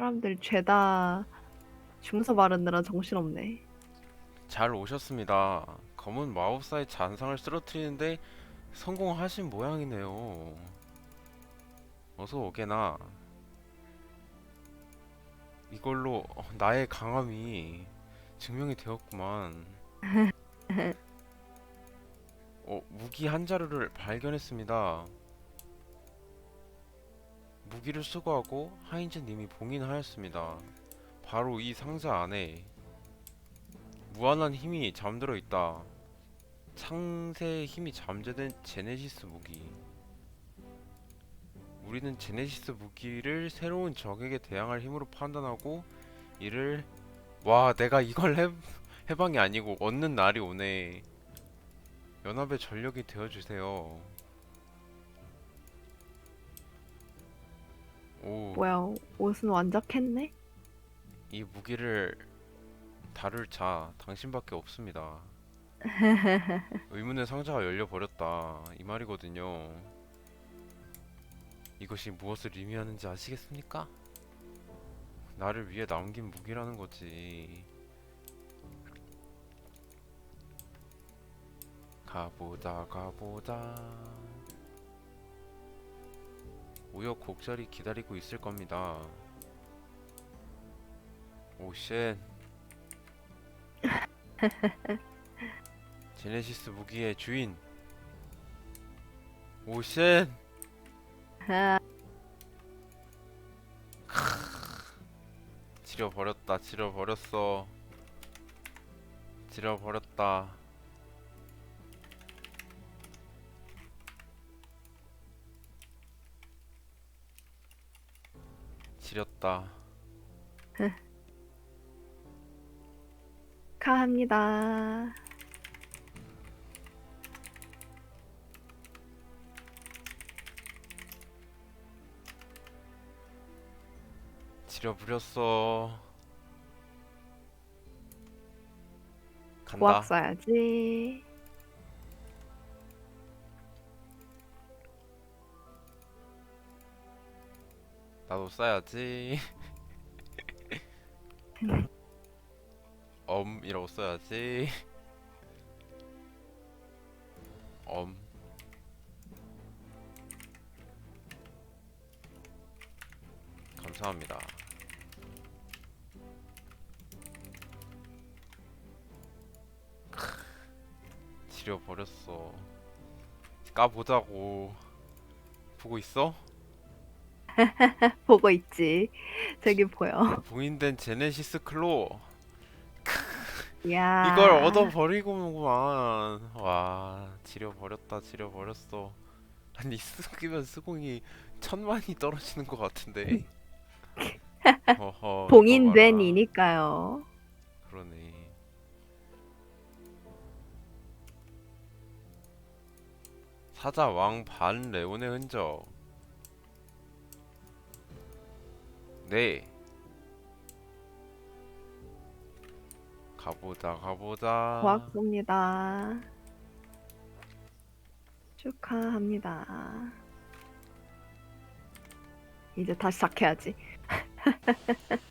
사람들 죄다 중서 바르느라 정신없네. 잘 오셨습니다. 검은 마법사의 잔상을 쓰러뜨리는데 성공하신 모양이네요. 어서 오게나. 이걸로 어, 나의 강함이 증명이 되었구만. 어, 무기 한 자루를 발견했습니다. 무기를 수거하고 하인즈님이 봉인하였습니다. 바로 이 상자 안에 무한한 힘이 잠들어 있다. 창세의 힘이 잠재된 제네시스 무기. 우리는 제네시스 무기를 새로운 적에게 대항할 힘으로 판단하고 이를 와 내가 이걸 해 해방이 아니고 얻는 날이 오네. 연합의 전력이 되어 주세요. 오. 뭐야, 옷은 완벽했네? 이 무기를 다룰 자 당신밖에 없습니다. 의문의 상자가 열려 버렸다. 이 말이거든요. 이것이 무엇을 의미하는지 아시겠습니까? 나를 위해 남긴 무기라는 거지. 가보자 가보자. 우여곡절이 기다리고 있을 겁니다. 오쉣. 제네시스 무기의 주인. 오쉣. 아, 지려버렸다 지려버렸어. 지려버렸다 지렸다 카합니다. 지려부렸어 간다 보학 써야지. 나도 써야지. 엄이라고 써야지. 엄. 감사합니다. 크, 지려 버렸어. 까보자고. 보고 있어? 보고 있지. 저기 보여. 봉인된 제네시스 클로 이야. 이걸 얻어 버리고만 와 지려 버렸다 지려 버렸어 아니 쓰기면 쓰공이 천만이 떨어지는 것 같은데 어허, 봉인된 봐라. 이니까요. 그러네 사자 왕 반 레온의 흔적 네 가보자 가보자 쏩니다. 축하합니다. 이제 다시 시작해야지.